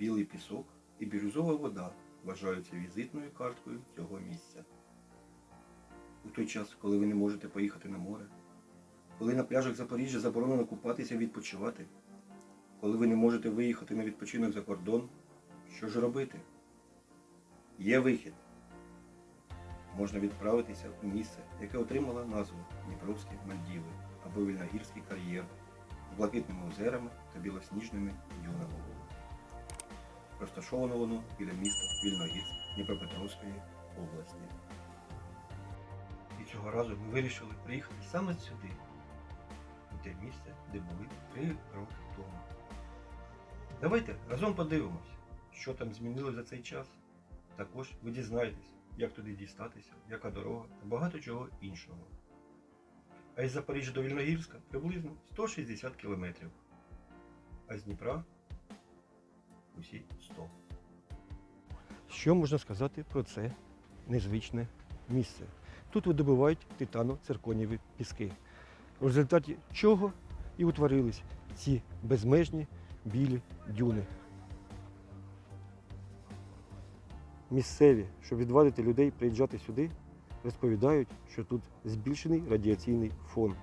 білий пісок і бірюзова вода вважаються візитною карткою цього місця. У той час, коли ви не можете поїхати на море, коли на пляжах Запоріжжя заборонено купатися і відпочивати, коли ви не можете виїхати на відпочинок за кордон, що ж робити? Є вихід. Можна відправитися у місце, яке отримало назву Дніпровські Мальдіви або Вільногірський кар'єр з блакитними озерами та білосніжними дюнами. Розташовано воно біля міста Вільногірськ Дніпропетровської області. І цього разу ми вирішили приїхати саме сюди, у те місце, де були три роки тому. Давайте разом подивимось, що там змінилось за цей час. Також ви дізнаєтесь, як туди дістатися, яка дорога та багато чого іншого. А із Запоріжжя до Вільногірська приблизно 160 кілометрів, а з Дніпра усі 100. Що можна сказати про це незвичне місце? Тут видобувають титано-цирконіві піски, в результаті чого і утворились ці безмежні білі дюни. Місцеві, щоб відвадити людей приїжджати сюди, розповідають, що тут збільшений радіаційний фон.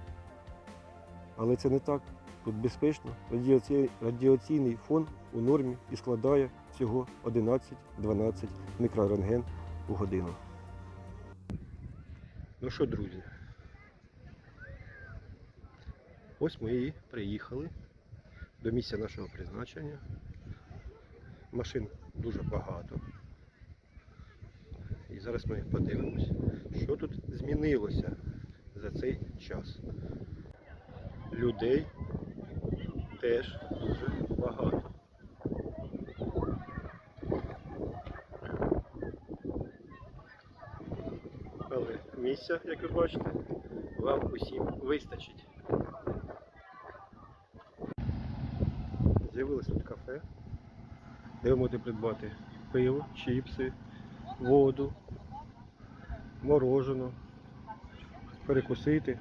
Але це не так. Тут безпечно. Радіаційний фон у нормі і складає всього 11-12 мікрорентген у годину. Ну що, друзі? Ось ми і приїхали до місця нашого призначення. Машин дуже багато. І зараз ми подивимось, що тут змінилося за цей час. Людей теж дуже багато. Місця, як ви бачите, вам усім вистачить. З'явилось тут кафе, де ви можете придбати пиво, чіпси, воду, морожену, перекусити.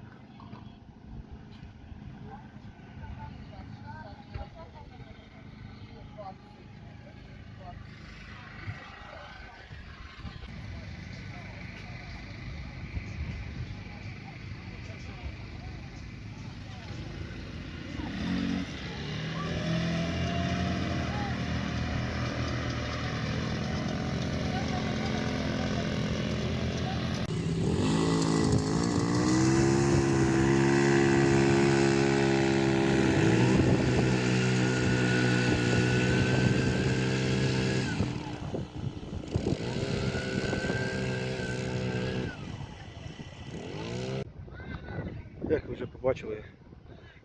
Вже побачили,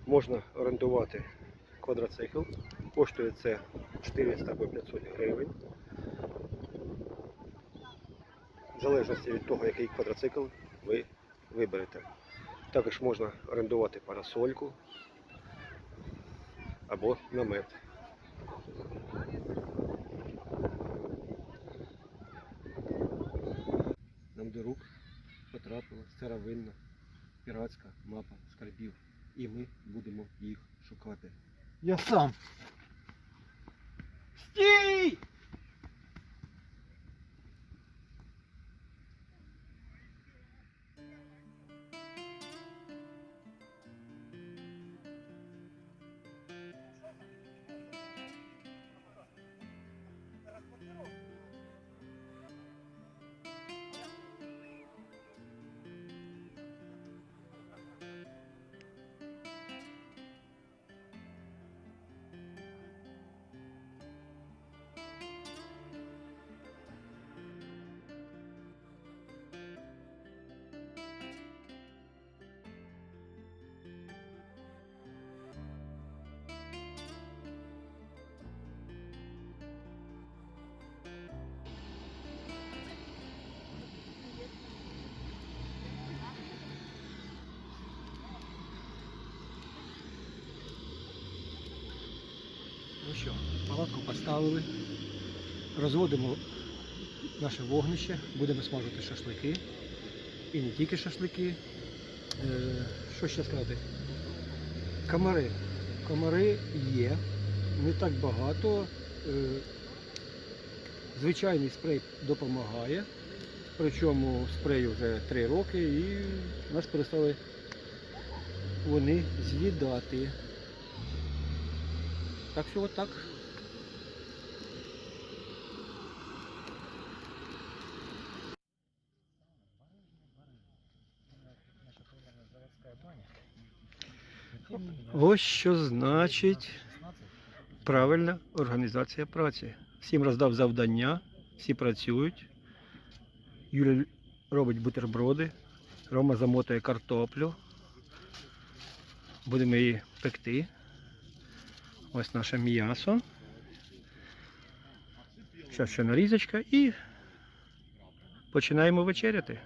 можна орендувати квадроцикл. Коштує це 400 або 500 гривень. В залежності від того, який квадроцикл ви виберете. Також можна орендувати парасольку або намет. Нам до рук потрапила старовинна піратська мапа скарбів. І ми будемо їх шукати. Я сам. Стій! Поставили, розводимо наше вогнище, будемо смажити шашлики. І не тільки шашлики. Е, що ще сказати? Комари. Комари є, не так багато. Е, Звичайний спрей допомагає. Причому спрею вже 3 роки і нас перестали вони з'їдати. Так що от так. Ось що значить правильна організація праці. Всім роздав завдання, всі працюють. Юля робить бутерброди, Рома замотує картоплю. Будемо її пекти. Ось наше м'ясо. Зараз ще нарізочка і починаємо вечеряти.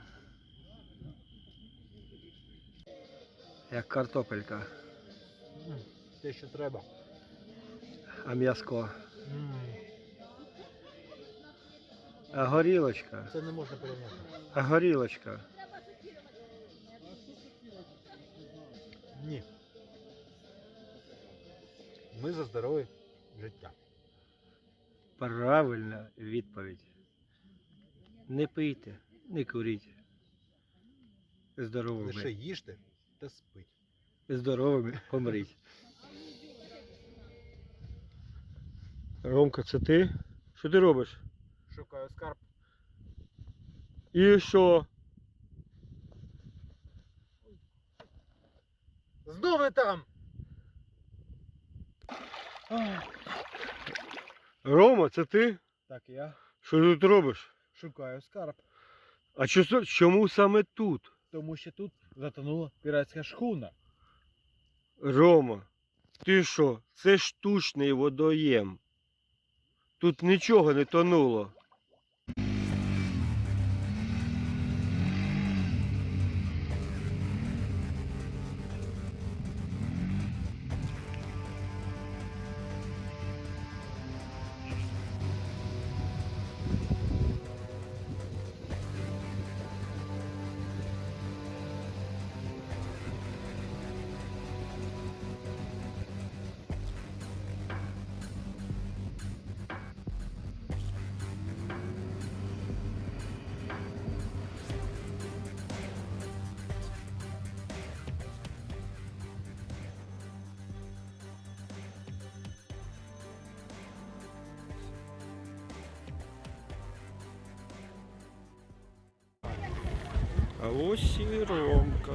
Як картопелька, Те, що треба. а м'яско. А горілочка. Це не можна порівняти. А горілочка. Ні. Ми за здорове життя. Правильна відповідь. Не пийте, не куріть. Здоровими. Лише їжте та спить. Здоровими помріть. Ромка, це ти? Що ти робиш? Шукаю скарб. І що? Знов не там! Рома, це ти? Так, я Що ти тут робиш? шукаю скарб. А чо- чому саме тут? Тому що тут затонула піратська шхуна. Рома, ти що? Це штучний водоєм. Тут нічого не тонуло. Ось і Ромка.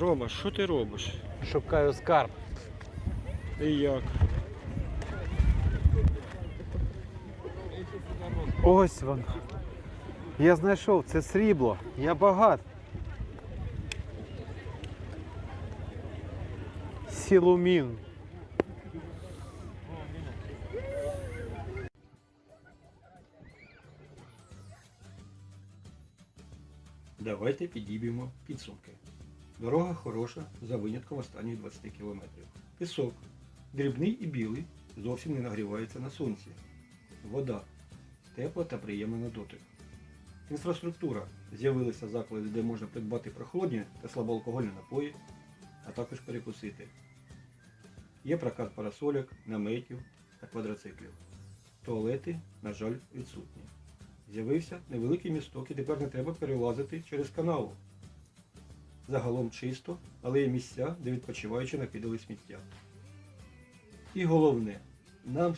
Рома, що ти робиш? Шукаю скарб. І як? Ось воно. Я знайшов це срібло. Я багат. Сілумін. Давайте підіб'ємо підсумки. Дорога хороша за винятком останніх 20 кілометрів. Пісок, дрібний і білий, зовсім не нагрівається на сонці. Вода тепла та приємна на дотик. Інфраструктура. З'явилися заклади, де можна придбати прохолодні та слабоалкогольні напої, а також перекусити. Є прокат парасольок, наметів та квадроциклів. Туалети, на жаль, відсутні. З'явився невеликий місток і тепер не треба перелазити через канаву. Загалом чисто, але є місця, де відпочиваючи накидали сміття. І головне, нам